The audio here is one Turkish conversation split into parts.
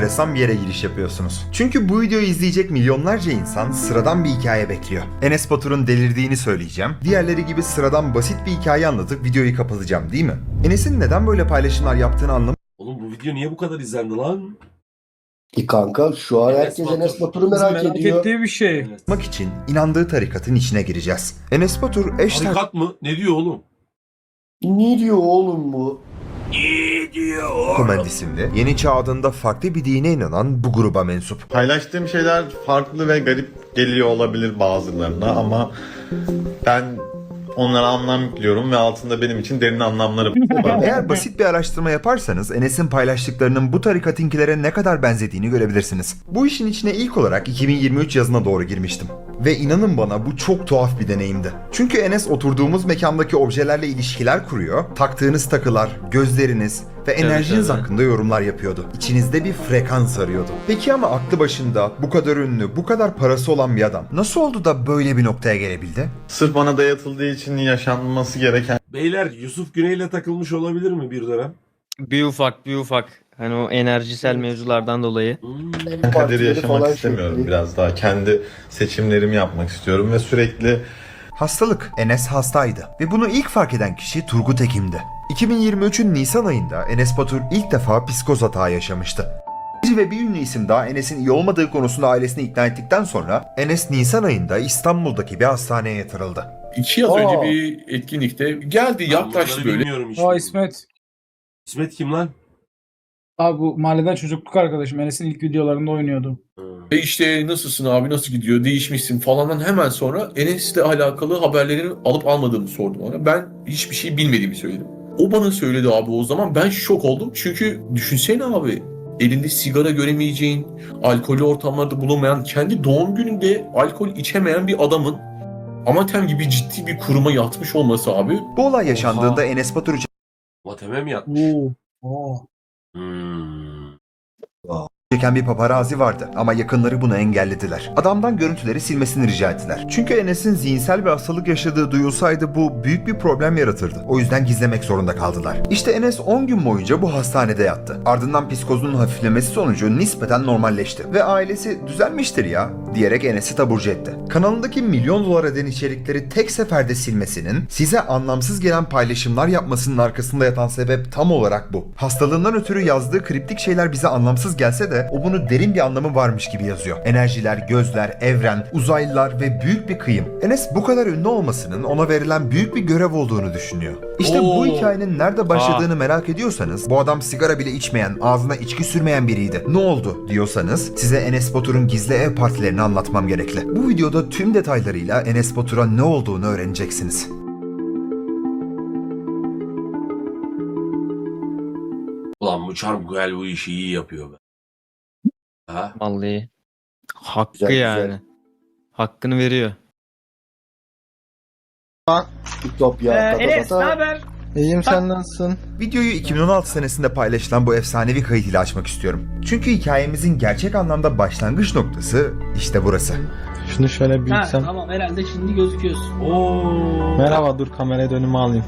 enteresan bir yere giriş yapıyorsunuz. Çünkü bu videoyu izleyecek milyonlarca insan sıradan bir hikaye bekliyor. Enes Batur'un delirdiğini söyleyeceğim. Diğerleri gibi sıradan basit bir hikaye anlatıp videoyu kapatacağım değil mi? Enes'in neden böyle paylaşımlar yaptığını anlamak Oğlum bu video niye bu kadar izlendi lan? Ki kanka şu an Enes herkes Batur. Enes Batur'u Merak, merak, ediyor. ettiği bir şey. Evet. için inandığı tarikatın içine gireceğiz. Enes Batur eş Tarikat mı? Ne diyor oğlum? Ne diyor oğlum bu? Komend isimli, Yeni Çağ adında farklı bir dine inanan bu gruba mensup. Paylaştığım şeyler farklı ve garip geliyor olabilir bazılarına ama ben onlara anlam yüklüyorum ve altında benim için derin anlamları var. Eğer basit bir araştırma yaparsanız Enes'in paylaştıklarının bu tarikatinkilere ne kadar benzediğini görebilirsiniz. Bu işin içine ilk olarak 2023 yazına doğru girmiştim. Ve inanın bana bu çok tuhaf bir deneyimdi. Çünkü Enes oturduğumuz mekandaki objelerle ilişkiler kuruyor, taktığınız takılar, gözleriniz ve enerjiniz evet. hakkında yorumlar yapıyordu. İçinizde bir frekans arıyordu. Peki ama aklı başında bu kadar ünlü, bu kadar parası olan bir adam nasıl oldu da böyle bir noktaya gelebildi? Sırf bana dayatıldığı için yaşanması gereken Beyler Yusuf Güney'le takılmış olabilir mi bir dönem? Bir ufak bir ufak. Hani o enerjisel mevzulardan dolayı. Hmm. kaderi yaşamak istemiyorum biraz daha. Kendi seçimlerimi yapmak istiyorum ve sürekli Hastalık. Enes hastaydı. Ve bunu ilk fark eden kişi Turgut Ekim'di. 2023'ün Nisan ayında Enes Batur ilk defa psikoz hata yaşamıştı. Bir ve bir ünlü isim daha Enes'in iyi olmadığı konusunda ailesini ikna ettikten sonra Enes Nisan ayında İstanbul'daki bir hastaneye yatırıldı. İki yıl Aa. önce bir etkinlikte geldi yaklaştı böyle. Bilmiyorum. Aa İsmet. İsmet kim lan? Abi bu mahalleden çocukluk arkadaşım. Enes'in ilk videolarında oynuyordu. Ha. E işte nasılsın abi nasıl gidiyor değişmişsin falandan hemen sonra Enes'le alakalı haberlerini alıp almadığımı sordu bana. Ben hiçbir şey bilmediğimi söyledim. O bana söyledi abi o zaman ben şok oldum. Çünkü düşünsene abi elinde sigara göremeyeceğin, alkollü ortamlarda bulunmayan, kendi doğum gününde alkol içemeyen bir adamın Amatem gibi ciddi bir kuruma yatmış olması abi. Bu olay yaşandığında Oha. Enes Batur Vateme mi yatmış? Oo. Oo. Hmm. Çeken bir paparazi vardı ama yakınları bunu engellediler. Adamdan görüntüleri silmesini rica ettiler. Çünkü Enes'in zihinsel bir hastalık yaşadığı duyulsaydı bu büyük bir problem yaratırdı. O yüzden gizlemek zorunda kaldılar. İşte Enes 10 gün boyunca bu hastanede yattı. Ardından psikozunun hafiflemesi sonucu nispeten normalleşti. Ve ailesi düzelmiştir ya diyerek Enes'i taburcu etti. Kanalındaki milyon dolar eden içerikleri tek seferde silmesinin size anlamsız gelen paylaşımlar yapmasının arkasında yatan sebep tam olarak bu. Hastalığından ötürü yazdığı kriptik şeyler bize anlamsız gelse de o bunu derin bir anlamı varmış gibi yazıyor. Enerjiler, gözler, evren, uzaylılar ve büyük bir kıyım. Enes bu kadar ünlü olmasının ona verilen büyük bir görev olduğunu düşünüyor. İşte bu Oo. hikayenin nerede başladığını merak ediyorsanız, bu adam sigara bile içmeyen, ağzına içki sürmeyen biriydi. Ne oldu diyorsanız, size Enes Batur'un gizli ev partilerini anlatmam gerekli. Bu videoda tüm detaylarıyla Enes Batur'a ne olduğunu öğreneceksiniz. Ulan bu Çarmıhel bu işi iyi yapıyor be. Ha? Vallahi. Hakkı Güzel, güzel. yani. Hakkını veriyor. Ütopya. Ee, Enes ne haber? İyiyim sen nasılsın? Videoyu 2016 senesinde paylaşılan bu efsanevi kayıt ile açmak istiyorum. Çünkü hikayemizin gerçek anlamda başlangıç noktası işte burası. Şunu şöyle Ha, büyütsem. tamam herhalde şimdi gözüküyorsun. Oo. Merhaba dur kameraya dönümü alayım.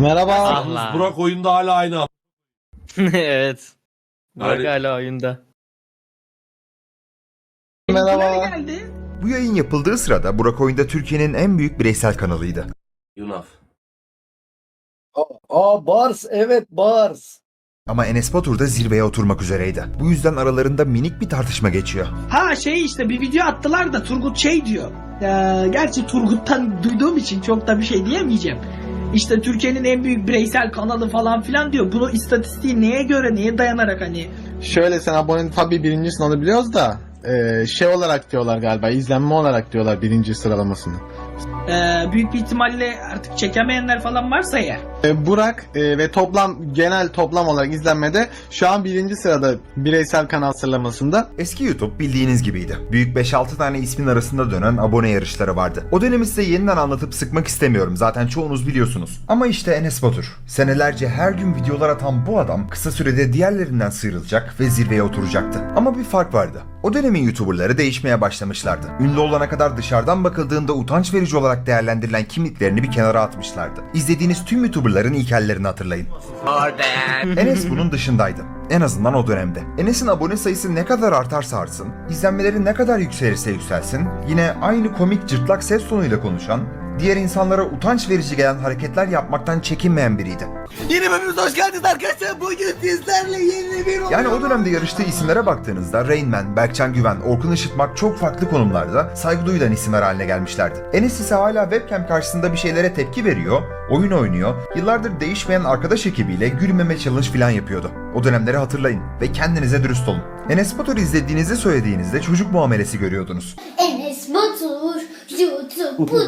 Merhaba. Allah. Burak oyunda hala aynı. evet. Yani- hala oyunda. Merhaba. Bu yayın yapıldığı sırada Burak Oyun'da Türkiye'nin en büyük bireysel kanalıydı. Yunaf. Aa, aa Bars evet Bars. Ama Enes Batur da zirveye oturmak üzereydi. Bu yüzden aralarında minik bir tartışma geçiyor. Ha şey işte bir video attılar da Turgut şey diyor. Ya, gerçi Turgut'tan duyduğum için çok da bir şey diyemeyeceğim. İşte Türkiye'nin en büyük bireysel kanalı falan filan diyor. Bunu istatistiği neye göre neye dayanarak hani Şöyle sen abone tabii birincisin onu biliyoruz da e, şey olarak diyorlar galiba izlenme olarak diyorlar birinci sıralamasını. E, büyük bir ihtimalle artık çekemeyenler falan varsa eğer. E, Burak e, ve toplam genel toplam olarak izlenmede şu an birinci sırada bireysel kanal sıralamasında. Eski YouTube bildiğiniz gibiydi. Büyük 5-6 tane ismin arasında dönen abone yarışları vardı. O dönemi size yeniden anlatıp sıkmak istemiyorum. Zaten çoğunuz biliyorsunuz. Ama işte Enes Batur. Senelerce her gün videolar atan bu adam kısa sürede diğerlerinden sıyrılacak ve zirveye oturacaktı. Ama bir fark vardı. O dönemin YouTuberları değişmeye başlamışlardı. Ünlü olana kadar dışarıdan bakıldığında utanç verici olarak değerlendirilen kimliklerini bir kenara atmışlardı. İzlediğiniz tüm YouTuberların ilkellerini hatırlayın. Enes bunun dışındaydı. En azından o dönemde. Enes'in abone sayısı ne kadar artarsa artsın, izlenmeleri ne kadar yükselirse yükselsin, yine aynı komik cırtlak ses tonuyla konuşan, diğer insanlara utanç verici gelen hareketler yapmaktan çekinmeyen biriydi. Yeni bölümümüze hoş geldiniz arkadaşlar. Bugün sizlerle yeni bir Yani o dönemde yarıştığı isimlere baktığınızda Rain Man, Berkcan Güven, Orkun Işıtmak çok farklı konumlarda saygı duyulan isimler haline gelmişlerdi. Enes ise hala webcam karşısında bir şeylere tepki veriyor, oyun oynuyor, yıllardır değişmeyen arkadaş ekibiyle gülmeme challenge falan yapıyordu. O dönemleri hatırlayın ve kendinize dürüst olun. Enes Batur izlediğinizi söylediğinizde çocuk muamelesi görüyordunuz. Enes Batur, Budur.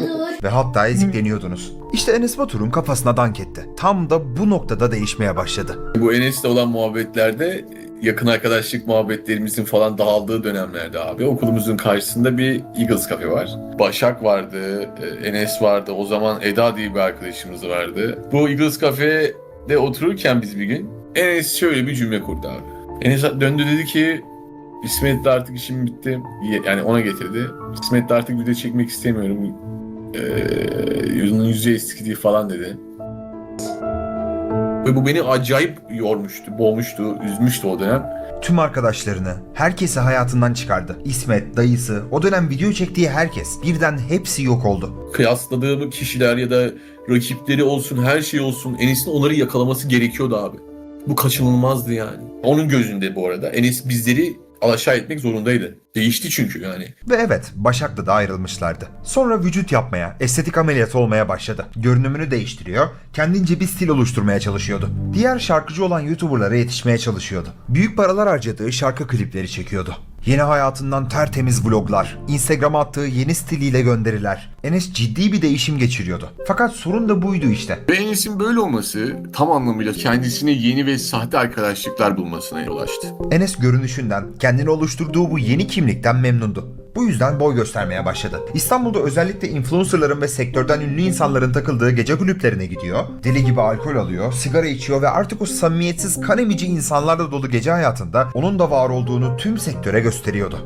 ve hatta ezikleniyordunuz. İşte Enes Batur'un kafasına dank etti. Tam da bu noktada değişmeye başladı. Bu Enes'le olan muhabbetlerde yakın arkadaşlık muhabbetlerimizin falan dağıldığı dönemlerde abi okulumuzun karşısında bir Eagles kafe var. Başak vardı, e, Enes vardı, o zaman Eda diye bir arkadaşımız vardı. Bu Eagles kafede otururken biz bir gün Enes şöyle bir cümle kurdu abi. Enes döndü dedi ki İsmet'le artık işim bitti. Yani ona getirdi. İsmet'le artık video çekmek istemiyorum. Ee, yüzünün yüzü eskidi falan dedi. Ve bu beni acayip yormuştu, boğmuştu, üzmüştü o dönem. Tüm arkadaşlarını, herkesi hayatından çıkardı. İsmet, dayısı, o dönem video çektiği herkes birden hepsi yok oldu. Kıyasladığım kişiler ya da rakipleri olsun, her şey olsun Enes'in onları yakalaması gerekiyordu abi. Bu kaçınılmazdı yani. Onun gözünde bu arada Enes bizleri alaşağı etmek zorundaydı. Değişti çünkü yani. Ve evet, Başak'la da ayrılmışlardı. Sonra vücut yapmaya, estetik ameliyat olmaya başladı. Görünümünü değiştiriyor, kendince bir stil oluşturmaya çalışıyordu. Diğer şarkıcı olan YouTuber'lara yetişmeye çalışıyordu. Büyük paralar harcadığı şarkı klipleri çekiyordu. Yeni hayatından tertemiz vloglar, Instagram'a attığı yeni stiliyle gönderiler. Enes ciddi bir değişim geçiriyordu. Fakat sorun da buydu işte. Ve Enes'in böyle olması tam anlamıyla kendisine yeni ve sahte arkadaşlıklar bulmasına yol açtı. Enes görünüşünden, kendini oluşturduğu bu yeni kimlikten memnundu. Bu yüzden boy göstermeye başladı. İstanbul'da özellikle influencerların ve sektörden ünlü insanların takıldığı gece kulüplerine gidiyor. Deli gibi alkol alıyor, sigara içiyor ve artık o samimiyetsiz kan emici insanlarla dolu gece hayatında onun da var olduğunu tüm sektöre gösteriyordu.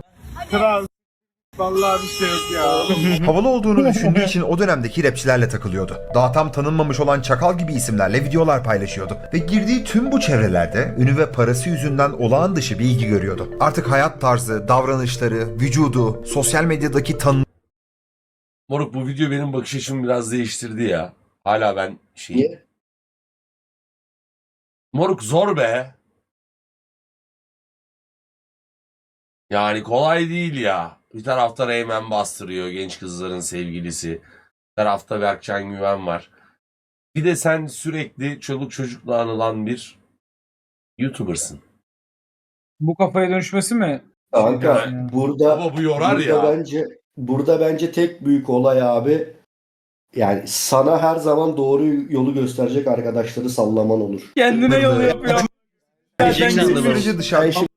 Vallahi bir şey yok ya. Havalı olduğunu düşündüğü için o dönemdeki rapçilerle takılıyordu. Daha tam tanınmamış olan çakal gibi isimlerle videolar paylaşıyordu. Ve girdiği tüm bu çevrelerde ünü ve parası yüzünden olağan dışı bir ilgi görüyordu. Artık hayat tarzı, davranışları, vücudu, sosyal medyadaki tanı Moruk bu video benim bakış açımı biraz değiştirdi ya. Hala ben şey... Niye? Moruk zor be. Yani kolay değil ya. Bir tarafta Reymen bastırıyor genç kızların sevgilisi. Bir tarafta Berkcan Güven var. Bir de sen sürekli çoluk çocukla anılan bir YouTuber'sın. Bu kafaya dönüşmesi mi? Kanka Yani. burada Ama bu yorar burada ya. bence burada bence tek büyük olay abi yani sana her zaman doğru yolu gösterecek arkadaşları sallaman olur. Kendine yolu yapıyor. Eşek sandı gibi. bunu. sürece Sen dışarıdan şimdi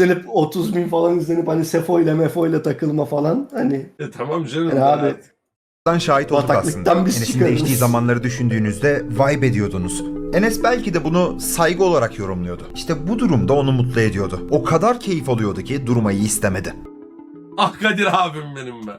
izlenip 30 bin falan izlenip hani Sefo ile Mefo ile takılma falan hani E, tamam canım. Yani abi, evet. şahit olduk aslında. Enes'in çıkarız. değiştiği zamanları düşündüğünüzde vibe ediyordunuz. Enes belki de bunu saygı olarak yorumluyordu. İşte bu durumda onu mutlu ediyordu. O kadar keyif alıyordu ki durmayı istemedi. Ah Kadir abim benim be.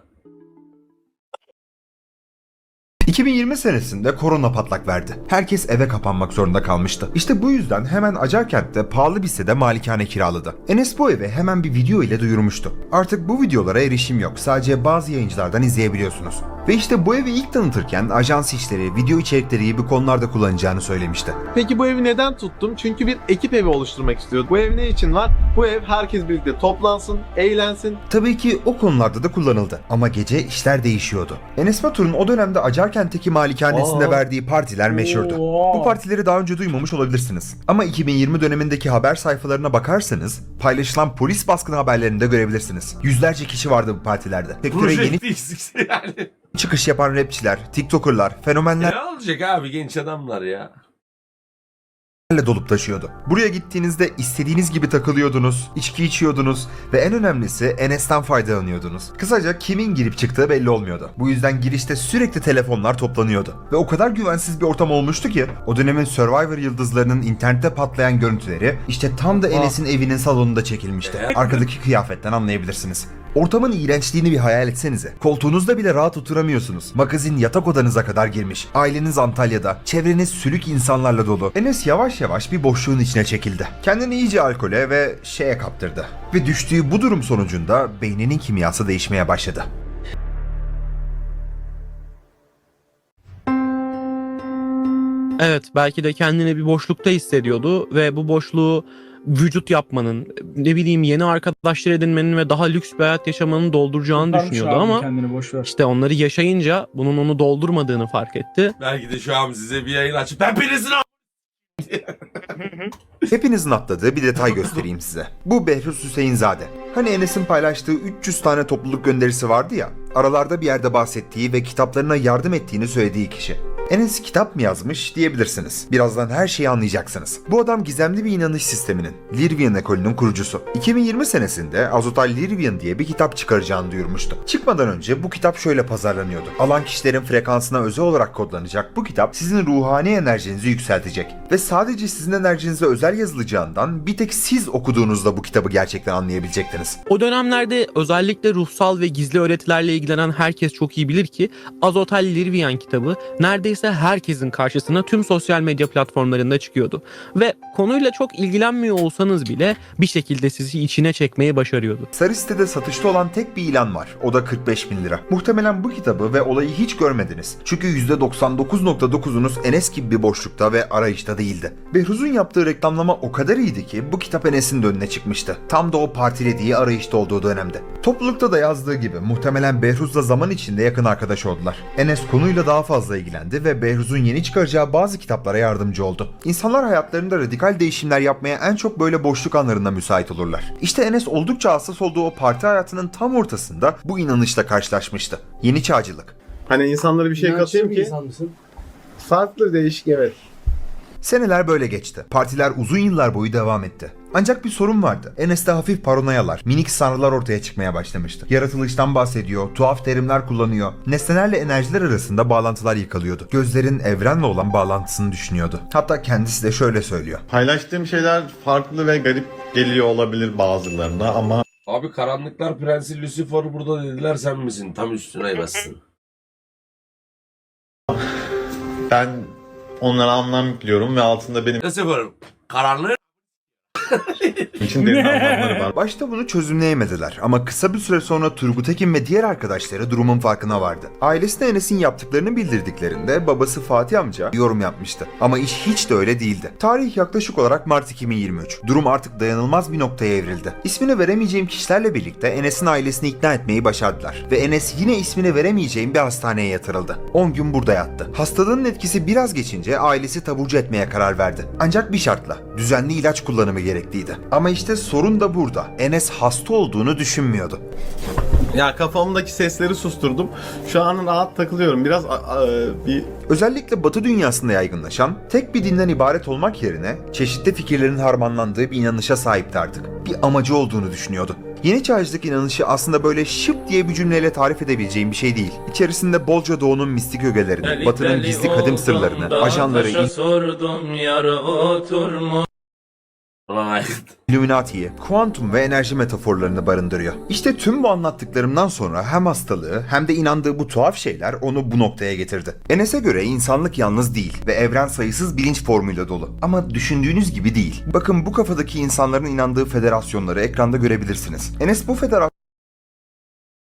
2020 senesinde korona patlak verdi. Herkes eve kapanmak zorunda kalmıştı. İşte bu yüzden hemen Acarkent'te pahalı bir sitede malikane kiraladı. Enes bu evi hemen bir video ile duyurmuştu. Artık bu videolara erişim yok. Sadece bazı yayıncılardan izleyebiliyorsunuz. Ve işte bu evi ilk tanıtırken ajans işleri, video içerikleri gibi konularda kullanacağını söylemişti. Peki bu evi neden tuttum? Çünkü bir ekip evi oluşturmak istiyorum. Bu ev ne için var? Bu ev herkes birlikte toplansın, eğlensin. Tabii ki o konularda da kullanıldı. Ama gece işler değişiyordu. Enes Batur'un o dönemde Acarkent'teki malikanesinde Aa. verdiği partiler meşhurdu. Bu partileri daha önce duymamış olabilirsiniz. Ama 2020 dönemindeki haber sayfalarına bakarsanız paylaşılan polis baskını haberlerini de görebilirsiniz. Yüzlerce kişi vardı bu partilerde. Sektöre yeni yani. çıkış yapan rapçiler, tiktokerlar, fenomenler Ne olacak abi genç adamlar ya. Dolup taşıyordu. Buraya gittiğinizde istediğiniz gibi takılıyordunuz, içki içiyordunuz ve en önemlisi Enes'ten faydalanıyordunuz. Kısaca kimin girip çıktığı belli olmuyordu. Bu yüzden girişte sürekli telefonlar toplanıyordu. Ve o kadar güvensiz bir ortam olmuştu ki o dönemin Survivor yıldızlarının internette patlayan görüntüleri işte tam da Enes'in evinin salonunda çekilmişti. Arkadaki kıyafetten anlayabilirsiniz. Ortamın iğrençliğini bir hayal etsenize. Koltuğunuzda bile rahat oturamıyorsunuz. Magazin yatak odanıza kadar girmiş. Aileniz Antalya'da. Çevreniz sülük insanlarla dolu. Enes yavaş yavaş bir boşluğun içine çekildi. Kendini iyice alkole ve şeye kaptırdı. Ve düştüğü bu durum sonucunda beyninin kimyası değişmeye başladı. Evet belki de kendini bir boşlukta hissediyordu ve bu boşluğu vücut yapmanın, ne bileyim yeni arkadaşlar edinmenin ve daha lüks bir hayat yaşamanın dolduracağını Kurtarmış düşünüyordu abi ama kendini boş ver. işte onları yaşayınca bunun onu doldurmadığını fark etti. Belki de şu an size bir yayın açıp ben birisini Hepinizin atladığı bir detay göstereyim size. Bu Behruz Hüseyinzade. Hani Enes'in paylaştığı 300 tane topluluk gönderisi vardı ya, aralarda bir yerde bahsettiği ve kitaplarına yardım ettiğini söylediği kişi. Enes kitap mı yazmış diyebilirsiniz. Birazdan her şeyi anlayacaksınız. Bu adam gizemli bir inanış sisteminin, Lirvian ekolünün kurucusu. 2020 senesinde Azotal Lirvian diye bir kitap çıkaracağını duyurmuştu. Çıkmadan önce bu kitap şöyle pazarlanıyordu. Alan kişilerin frekansına özel olarak kodlanacak bu kitap sizin ruhani enerjinizi yükseltecek. Ve sadece sizin enerjinize özel yazılacağından bir tek siz okuduğunuzda bu kitabı gerçekten anlayabilecektiniz. O dönemlerde özellikle ruhsal ve gizli öğretilerle ilgilenen herkes çok iyi bilir ki Azotal Lirvian kitabı neredeyse herkesin karşısına tüm sosyal medya platformlarında çıkıyordu. Ve konuyla çok ilgilenmiyor olsanız bile bir şekilde sizi içine çekmeyi başarıyordu. Sarı sitede satışta olan tek bir ilan var. O da 45 bin lira. Muhtemelen bu kitabı ve olayı hiç görmediniz. Çünkü %99.9'unuz Enes gibi bir boşlukta ve arayışta değildi. Behruz'un yaptığı reklamlama o kadar iyiydi ki bu kitap Enes'in de önüne çıkmıştı. Tam da o partilediği arayışta olduğu dönemde. Toplulukta da yazdığı gibi muhtemelen Behruz'la zaman içinde yakın arkadaş oldular. Enes konuyla daha fazla ilgilendi ve Behruz'un yeni çıkaracağı bazı kitaplara yardımcı oldu. İnsanlar hayatlarında radikal değişimler yapmaya en çok böyle boşluk anlarında müsait olurlar. İşte Enes oldukça hassas olduğu o parti hayatının tam ortasında bu inanışla karşılaşmıştı. Yeni çağcılık. Hani insanlara bir şey katayım ki farklı değişik evet. Seneler böyle geçti. Partiler uzun yıllar boyu devam etti. Ancak bir sorun vardı. Enes'te hafif paranoyalar, minik sanrılar ortaya çıkmaya başlamıştı. Yaratılıştan bahsediyor, tuhaf terimler kullanıyor. Nesnelerle enerjiler arasında bağlantılar yıkalıyordu. Gözlerin evrenle olan bağlantısını düşünüyordu. Hatta kendisi de şöyle söylüyor. Paylaştığım şeyler farklı ve garip geliyor olabilir bazılarına ama Abi karanlıklar prensi Lucifer burada dediler sen misin? Tam üstüne bassın. ben onlara anlam yüklüyorum ve altında benim Lucifer karanlığı için derin anlamları var. Başta bunu çözümleyemediler ama kısa bir süre sonra Turgut Ekin ve diğer arkadaşları durumun farkına vardı. Ailesine Enes'in yaptıklarını bildirdiklerinde babası Fatih amca yorum yapmıştı. Ama iş hiç de öyle değildi. Tarih yaklaşık olarak Mart 2023. Durum artık dayanılmaz bir noktaya evrildi. İsmini veremeyeceğim kişilerle birlikte Enes'in ailesini ikna etmeyi başardılar. Ve Enes yine ismini veremeyeceğim bir hastaneye yatırıldı. 10 gün burada yattı. Hastalığın etkisi biraz geçince ailesi taburcu etmeye karar verdi. Ancak bir şartla. Düzenli ilaç kullanımı gerekliydi. Ama işte sorun da burada. Enes hasta olduğunu düşünmüyordu. Ya kafamdaki sesleri susturdum. Şu an rahat takılıyorum. Biraz bir Özellikle Batı dünyasında yaygınlaşan, tek bir dinden ibaret olmak yerine çeşitli fikirlerin harmanlandığı bir inanışa sahipti artık. Bir amacı olduğunu düşünüyordu. Yeni çağcılık inanışı aslında böyle şıp diye bir cümleyle tarif edebileceğim bir şey değil. İçerisinde bolca doğunun mistik ögelerini, batının gizli kadim sırlarını, ajanları, sordum yarı oturma. Ay- Illuminati'yi, kuantum ve enerji metaforlarını barındırıyor. İşte tüm bu anlattıklarımdan sonra hem hastalığı hem de inandığı bu tuhaf şeyler onu bu noktaya getirdi. Enes'e göre insanlık yalnız değil ve evren sayısız bilinç formuyla dolu. Ama düşündüğünüz gibi değil. Bakın bu kafadaki insanların inandığı federasyonları ekranda görebilirsiniz. Enes bu federasyon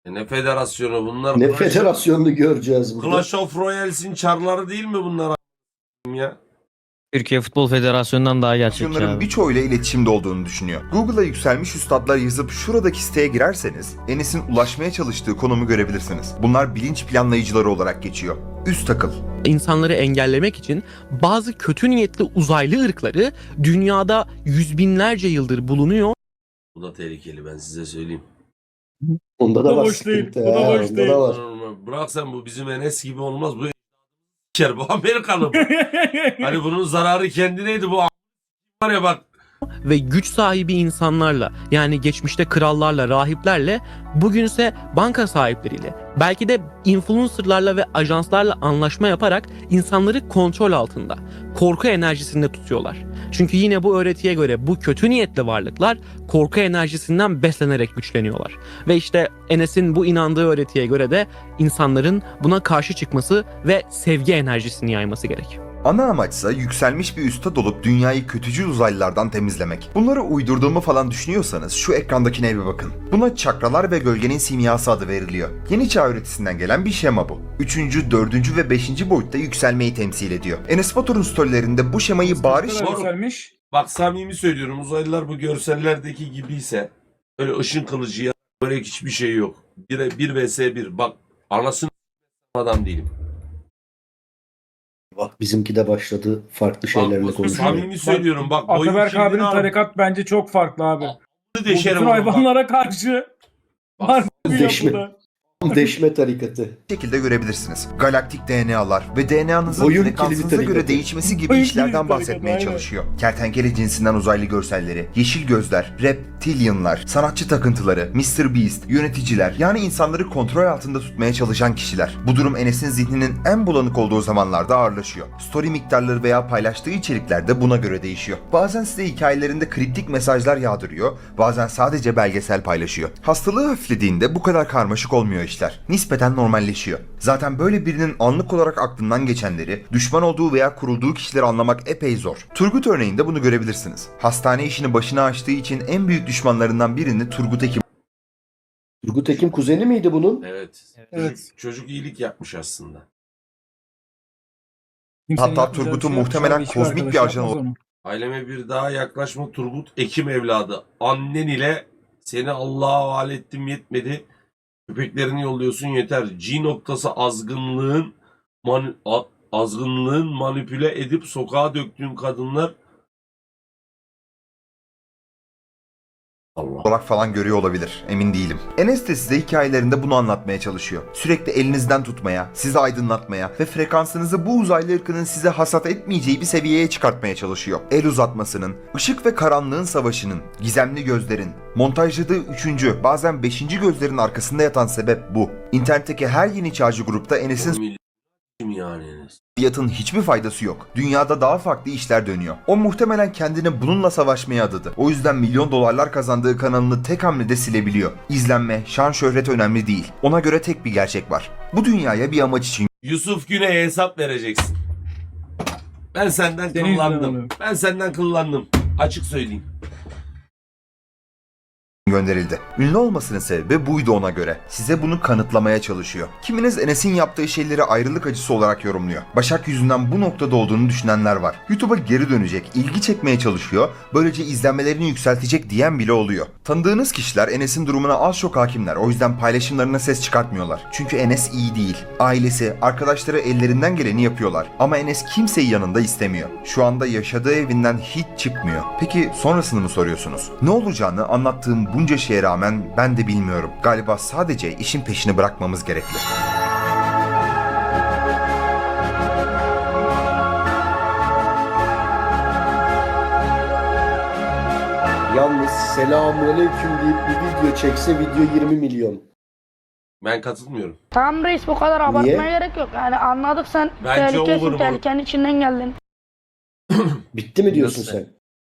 ne federasyonu bunlar? Ne Clash- federasyonunu göreceğiz burada. Clash of Royales'in çarları değil mi bunlar a**im ya? Türkiye Futbol Federasyonu'ndan daha gerçekçi abi. birçoğuyla iletişimde olduğunu düşünüyor. Google'a yükselmiş üstadlar yazıp şuradaki siteye girerseniz Enes'in ulaşmaya çalıştığı konumu görebilirsiniz. Bunlar bilinç planlayıcıları olarak geçiyor. Üst akıl, İnsanları engellemek için bazı kötü niyetli uzaylı ırkları dünyada yüz binlerce yıldır bulunuyor Bu da tehlikeli ben size söyleyeyim. Onda Bu da da var boş değil, sıkıntı. bu da ha, boş onda değil. da var. Bırak sen bu bizim Enes gibi olmaz. Bu ker bu Amerikalı bu. hani bunun zararı kendineydi bu. Var ya bak ve güç sahibi insanlarla yani geçmişte krallarla, rahiplerle bugünse banka sahipleriyle belki de influencerlarla ve ajanslarla anlaşma yaparak insanları kontrol altında, korku enerjisinde tutuyorlar. Çünkü yine bu öğretiye göre bu kötü niyetli varlıklar korku enerjisinden beslenerek güçleniyorlar. Ve işte Enes'in bu inandığı öğretiye göre de insanların buna karşı çıkması ve sevgi enerjisini yayması gerek. Ana amaçsa yükselmiş bir üstad olup dünyayı kötücül uzaylılardan temizlemek. Bunları uydurduğumu falan düşünüyorsanız şu ekrandakine bir bakın. Buna çakralar ve gölgenin simyası adı veriliyor. Yeni çağ öğretisinden gelen bir şema bu. Üçüncü, dördüncü ve beşinci boyutta yükselmeyi temsil ediyor. Enes Batur'un storylerinde bu şemayı kadar yükselmiş? bak samimi söylüyorum uzaylılar bu görsellerdeki gibiyse öyle ışın kılıcı ya böyle hiçbir şey yok. 1 1 vs 1 bak anasını adam değilim. Bak bizimki de başladı farklı şeylerle Bak, konuşuyor. samimi söylüyorum bak Ataberk abinin tarikat bence çok farklı abi. Bu deşerim bütün hayvanlara karşı Bak, var bu Deşme. yapıda. Deşme tarikatı. şekilde görebilirsiniz. Galaktik DNA'lar ve DNA'nızın Boyun frekansınıza kilidi göre tarikatı. değişmesi gibi Boyun kilidi işlerden tarikatı, bahsetmeye aynen. çalışıyor. Kertenkele cinsinden uzaylı görselleri, yeşil gözler, reptilianlar, sanatçı takıntıları, Mr. Beast, yöneticiler yani insanları kontrol altında tutmaya çalışan kişiler. Bu durum Enes'in zihninin en bulanık olduğu zamanlarda ağırlaşıyor. Story miktarları veya paylaştığı içerikler de buna göre değişiyor. Bazen size hikayelerinde kriptik mesajlar yağdırıyor, bazen sadece belgesel paylaşıyor. Hastalığı hafiflediğinde bu kadar karmaşık olmuyor işler. Nispeten normalleşiyor. Zaten böyle birinin anlık olarak aklından geçenleri, düşman olduğu veya kurulduğu kişileri anlamak epey zor. Turgut örneğinde bunu görebilirsiniz. Hastane işini başına açtığı için en büyük düşmanlarından birini Turgut Ekim Turgut Ekim kuzeni miydi bunun? Evet. Evet. Çocuk, çocuk iyilik yapmış aslında. Kimsenin Hatta yapmayacağı Turgut'un bir şey muhtemelen Hiçbir kozmik arkadaş bir ajan yapmaz onu. Aileme bir daha yaklaşma Turgut Ekim evladı. Annen ile seni Allah'a havale ettim yetmedi. Köpeklerini yolluyorsun yeter. G noktası azgınlığın mani- azgınlığın manipüle edip sokağa döktüğün kadınlar Allah. olarak falan görüyor olabilir. Emin değilim. Enes de size hikayelerinde bunu anlatmaya çalışıyor. Sürekli elinizden tutmaya, sizi aydınlatmaya ve frekansınızı bu uzaylı ırkının size hasat etmeyeceği bir seviyeye çıkartmaya çalışıyor. El uzatmasının, ışık ve karanlığın savaşının, gizemli gözlerin, montajladığı üçüncü, bazen beşinci gözlerin arkasında yatan sebep bu. İnternetteki her yeni çağcı grupta Enes'in yani Enes? Fiyatın hiçbir faydası yok. Dünyada daha farklı işler dönüyor. O muhtemelen kendini bununla savaşmaya adadı. O yüzden milyon dolarlar kazandığı kanalını tek hamlede silebiliyor. İzlenme, şan şöhret önemli değil. Ona göre tek bir gerçek var. Bu dünyaya bir amaç için Yusuf Güney'e hesap vereceksin. Ben senden yüzünden kıllandım. oluyor. Ben senden kıllandım. Açık söyleyeyim. Gönderildi. Ünlü olmasının sebebi buydu ona göre. Size bunu kanıtlamaya çalışıyor. Kiminiz Enes'in yaptığı şeyleri ayrılık acısı olarak yorumluyor. Başak yüzünden bu noktada olduğunu düşünenler var. YouTube'a geri dönecek, ilgi çekmeye çalışıyor, böylece izlenmelerini yükseltecek diyen bile oluyor. Tanıdığınız kişiler Enes'in durumuna az çok hakimler. O yüzden paylaşımlarına ses çıkartmıyorlar. Çünkü Enes iyi değil. Ailesi, arkadaşları ellerinden geleni yapıyorlar. Ama Enes kimseyi yanında istemiyor. Şu anda yaşadığı evinden hiç çıkmıyor. Peki sonrasını mı soruyorsunuz? Ne olacağını anlattığım bunca şeye rağmen ben de bilmiyorum. Galiba sadece işin peşini bırakmamız gerekli. Yalnız selamünaleyküm deyip bir video çekse video 20 milyon. Ben katılmıyorum. Tamam reis bu kadar abartmaya gerek yok. Yani anladık sen Bence tehlikesin, tehlikenin içinden geldin. Bitti mi diyorsun Nasıl? sen?